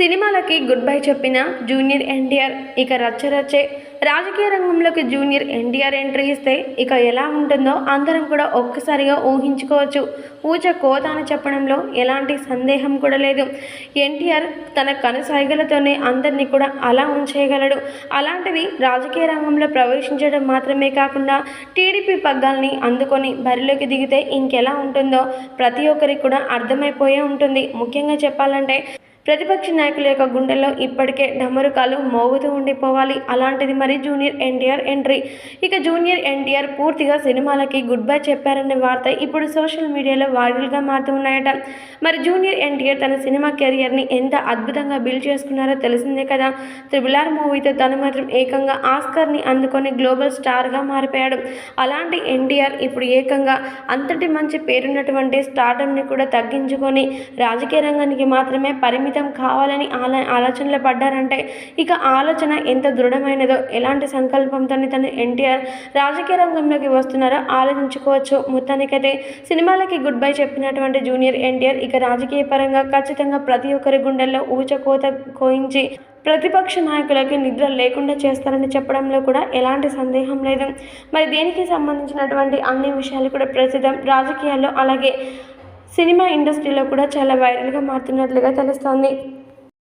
సినిమాలకి good bye చెప్పిన junior NTR ఇక రచ్చరచ్చే రాజకీయ రంగంలోకి జూనియర్ ఎన్టీఆర్ ఎంట్రీ ఇస్తే ఇక ఎలా ఉంటుందో అందరం కూడా ఒక్కసారిగా ఊహించుకోవచ్చు. ఊచ కోత అని చెప్పడంలో ఎలాంటి సందేహం కూడా లేదు. ఎన్టీఆర్ తన కనుసైగలతోనే అందరినీ కూడా అలా ఉంచేయగలడు. అలాంటిది రాజకీయ రంగంలో ప్రవేశించడం మాత్రమే కాకుండా టీడీపీ పగ్గాల్ని అందుకొని బరిలోకి దిగితే ఇంకెలా ఉంటుందో ప్రతి ఒక్కరికి కూడా అర్థమైపోయే ఉంటుంది. ముఖ్యంగా చెప్పాలంటే ప్రతిపక్ష నాయకుల యొక్క గుండెల్లో ఇప్పటికే డమరుకాలు మోగుతూ ఉండిపోవాలి. అలాంటిది మరి జూనియర్ ఎన్టీఆర్ ఎంట్రీ. ఇక జూనియర్ ఎన్టీఆర్ పూర్తిగా సినిమాలకి గుడ్ బై చెప్పారనే వార్త ఇప్పుడు సోషల్ మీడియాలో వైరల్గా మారుతూ ఉన్నాయట. మరి జూనియర్ ఎన్టీఆర్ తన సినిమా కెరియర్ని ఎంత అద్భుతంగా బిల్డ్ చేసుకున్నారో తెలిసిందే కదా. త్రిబుల్ ఆర్ మూవీతో తను మాత్రం ఏకంగా ఆస్కర్ని అందుకొని గ్లోబల్ స్టార్గా మారిపోయాడు. అలాంటి ఎన్టీఆర్ ఇప్పుడు ఏకంగా అంతటి మంచి పేరున్నటువంటి స్టార్డమ్ని కూడా తగ్గించుకొని రాజకీయ రంగానికి మాత్రమే పరిమితం కావాలని ఆలో ఆలోచనలు పడ్డారంటే ఇక ఆలోచన ఎంత దృఢమైనదో ఎలాంటి సంకల్పంతో తను ఎన్టీఆర్ రాజకీయ రంగంలోకి వస్తున్నారో ఆలోచించుకోవచ్చు. మొత్తానికైతే సినిమాలకి గుడ్ బై చెప్పినటువంటి జూనియర్ ఎన్టీఆర్ ఇక రాజకీయ పరంగా ఖచ్చితంగా ప్రతి ఒక్కరి గుండెల్లో ఊచకోత కోయించి ప్రతిపక్ష నాయకులకి నిద్ర లేకుండా చేస్తారని చెప్పడంలో కూడా ఎలాంటి సందేహం లేదు. మరి దీనికి సంబంధించినటువంటి అన్ని విషయాలు కూడా ప్రస్తుతం రాజకీయాల్లో అలాగే సినిమా ఇండస్ట్రీలో కూడా చాలా వైరల్గా మారుతున్నట్లుగా తెలుస్తోంది.